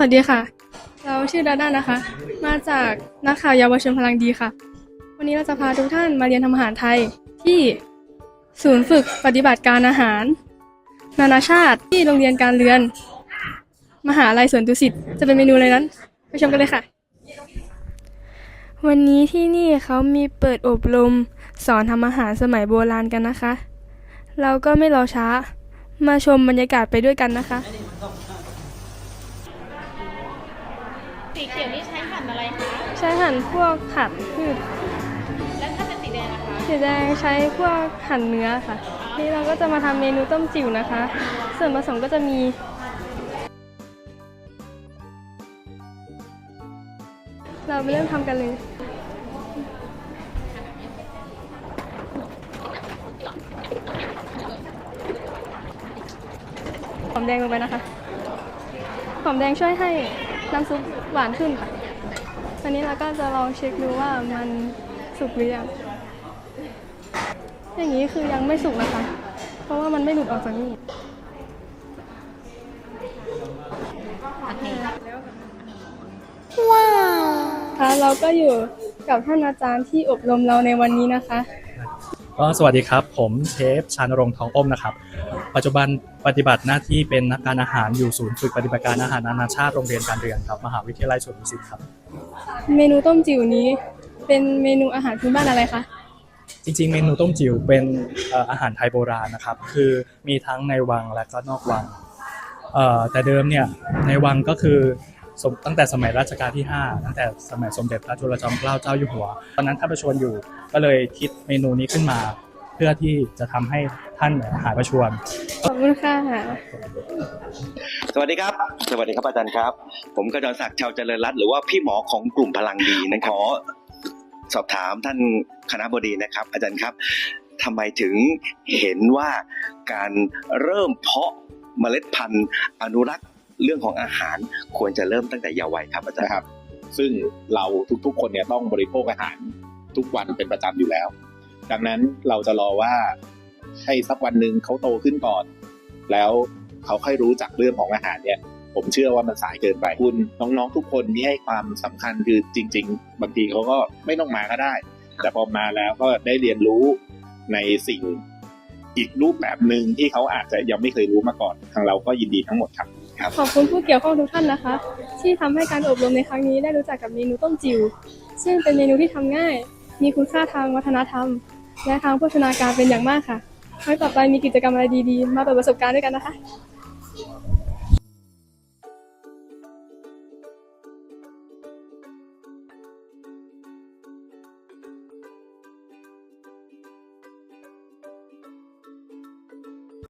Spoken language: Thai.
สวัสดีค่ะ เราชื่อดาด้านะคะ มาจากนักข่าวเยาวชนพลังดีค่ะ วันนี้เราจะพาทุกท่านมาเรียนทำอาหารไทยที่ศูนย์ฝึกปฏิบัติการอาหาร นานาชาติที่โรงเรียนการเรือน มหาลัยสวนดุสิตจะเป็นเมนูอะไรนั้นไปชมกันเลยค่ะ วันนี้ที่นี่เขามีเปิดอบรม สอนทำอาหารสมัยโบราณกันนะคะ เราก็ไม่รอช้า มาชมบรรยากาศไปด้วยกันนะคะ สีเขียวนี่ใช้หั่นอะไรคะ ใช้หั่นพวกหั่นพืช แล้วถ้าเป็นสีแดงนะคะ สีแดงใช้พวกหั่นเนื้อค่ะ นี่เราก็จะมาทำเมนูต้มจิ๋วนะคะ ส่วนผสมก็จะมีเราไปเริ่มทำกันเลย หอมแดงลงไปนะคะ หอมแดงช่วยให้ น้ำซุปหวานขึ้นค่ะอันนี้เราก็จะลองเช็คดูว่ามันสุกหรือยัง อย่างนี้คือยังไม่สุกนะคะ เพราะว่ามันไม่หลุดออกจากนี่ว้าวค่ะเราก็อยู่กับท่านอาจารย์ที่อบรมเราในวันนี้นะคะ ก็สวัสดีครับ ผมเชฟชานรงค์ทองอ้มนะครับ ปัจจุบันปฏิบัติหน้าที่เป็นนักการอาหารอยู่ศูนย์ฝึกปฏิบัติการอาหารนานาชาติโรงเรียนการเรียนครับมหาวิทยาลัยสวนดุสิตครับเมนูต้มจิ๋วนี้เป็นเมนูอาหารพื้นบ้านอะไรคะจริงๆ เมนูต้มจิ๋วเป็นเอ่ออาหารไทยโบราณนะครับ คือมีทั้งในวังและก็นอกวังเอ่อแต่เดิมเนี่ยในวังก็คือ สมตั้งแต่สมัยรัชกาลที่ 5 ตั้งแต่สมัยสมเด็จพระจุลจอมเกล้าเจ้าอยู่หัว ตอนนั้นท่านประชวรอยู่ก็เลยคิดเมนูนี้ขึ้นมา เพื่อที่จะทำให้ท่านหายประชวรขอบคุณค่ะ สวัสดีครับ สวัสดีครับอาจารย์ครับ ผมกระจรศักดิ์ชาวเจริญรัตน์หรือว่าพี่หมอของกลุ่มพลังดีนะขอสอบถามท่านคณะบดีนะครับ อาจารย์ครับทำไมถึงเห็นว่าการเริ่มเพาะเมล็ดพันธุ์อนุรักษ์ เรื่องของอาหารควรจะเริ่มตั้งแต่เยาว์วัยครับอาจารย์นะครับ ซึ่งเราทุกๆ คนเนี่ยต้องบริโภคอาหารทุกวันเป็นประจำอยู่แล้ว ดังนั้นเราจะรอว่าให้สักวันหนึ่งเขาโตขึ้นก่อน แล้วเขาค่อยรู้จักเรื่องของอาหารเนี่ยผมเชื่อว่ามันสายเกินไปคุณน้องๆทุกคนที่ให้ความสำคัญคือจริง ๆ บางทีเขาก็ไม่ต้องมาก็ได้ แต่พอมาแล้วก็ได้เรียนรู้ในสิ่งอีกรูปแบบหนึ่งที่เขาอาจจะยังไม่เคยรู้มาก่อน ทางเราก็ยินดีทั้งหมดครับ ขอบคุณผู้เกี่ยวข้องทุกท่านนะคะ ที่ทำให้การอบรมในครั้งนี้ได้รู้จักกับเมนูต้มจิ๋วซึ่งเป็นเมนูที่ทำง่าย มีคุณค่าทางวัฒนธรรม และทางโภชนาการเป็นอย่างมากค่ะไว้ต่อไปมีกิจกรรมอะไรดีๆ มาเปิดประสบการณ์ด้วยกันนะคะ